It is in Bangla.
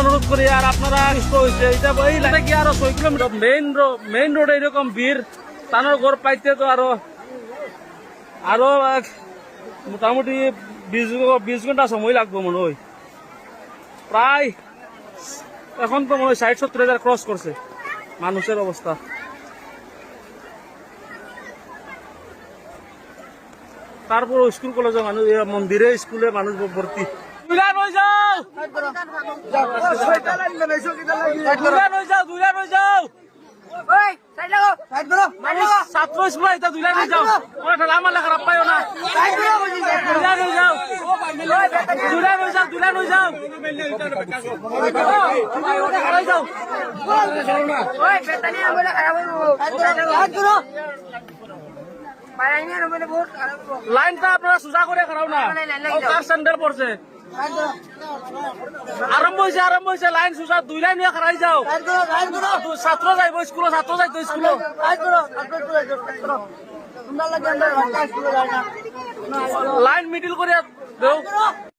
অনুরোধ করি, আর আপনারা কি আরও ছয় কিলোমিটার? মেইন মেইন রোড এরকম ভিড়, তানোর ঘর পাইতে তো আরও আরও মোটামুটি বিশ বিশ ঘণ্টা সময় লাগবে মনে হয়। প্রায় এখন তো মনে হয় ষাট সত্তর হাজার ক্রস করছে মানুষের অবস্থা। তারপর স্কুল কলেজে মানুষ মন্দিরে স্কুলে মানুষ ভর্তি। ছাত্র স্কুল এটা দুইলা রয়ে যাও। আমার লেখা পাইও না। দুইলা রয়ে যাও। দুইলা রয়ে যাও দুইলা যাও। যাও লাইনটা আপনারা সোজা করে খারাপ না। কার সেন্টার পড়ছে। আরম্ভ হয়েছে আরম্ভ হয়েছে লাইন সোজা দুই লাইন নিয়ে খারাই যাও। ছাত্র যাইব স্কুল ছাত্র যাইতো স্কুল লাইন মিডিল করে দেও।